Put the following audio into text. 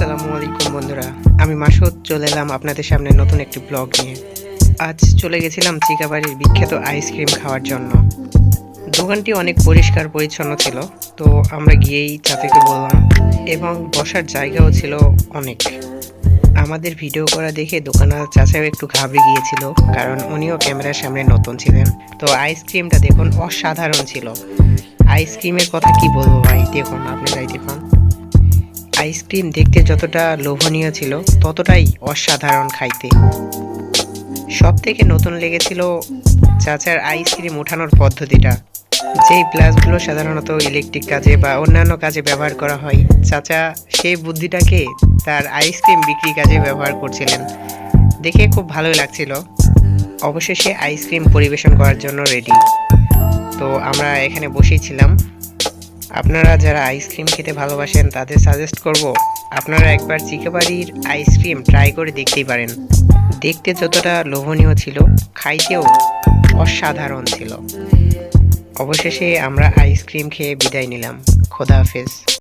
আসসালামু আলাইকুম বন্ধুরা। আমি মাসুদ, চলে এলাম আপনাদের সামনে নতুন একটি ব্লগ নিয়ে। আজ চলে গেছিলাম চিকাবাড়ির বিখ্যাত আইসক্রিম খাওয়ার জন্য। দোকানটি অনেক পরিষ্কার পরিচ্ছন্ন ছিল, তো আমরা গিয়েই চাচাকে বললাম, এবং বসার জায়গাও ছিল অনেক। আমাদের ভিডিও করা দেখে দোকানের চাচাও একটু ঘাবড়ে গিয়েছিল, কারণ উনিও ক্যামেরার সামনে নতুন ছিলেন। তো আইসক্রিমটা দেখুন অসাধারণ ছিল। আইসক্রিমের কথা কি বলব ভাই? দেখুন আপনারাই দেখুন আইসক্রিম দেখতে যতটা লোভনীয় ছিল, ততটাই অসাধারণ খাইতে। সব থেকে নতুন লেগেছিল চাচার আইসক্রিম ওঠানোর পদ্ধতিটা। যেই গ্লাসগুলো সাধারণত ইলেকট্রিক কাজে বা অন্যান্য কাজে ব্যবহার করা হয়, চাচা সেই বুদ্ধিটাকে তার আইসক্রিম বিক্রি কাজে ব্যবহার করছিলেন। দেখে খুব ভালোই লাগছিল। অবশেষে আইসক্রিম পরিবেশন করার জন্য রেডি তো আমরা এখানে বসেই ছিলাম। আপনারা যারা আইসক্রিম খেতে ভালোবাসেন, তাদের সাজেস্ট করব, আপনারা একবার চিকেবাড়ির আইসক্রিম ট্রাই করে দেখতেই পারেন। দেখতে যতটা লোভনীয় ছিল, খাইতেও অসাধারণ ছিল। অবশেষে আমরা আইসক্রিম খেয়ে বিদায় নিলাম। খোদা হাফেজ।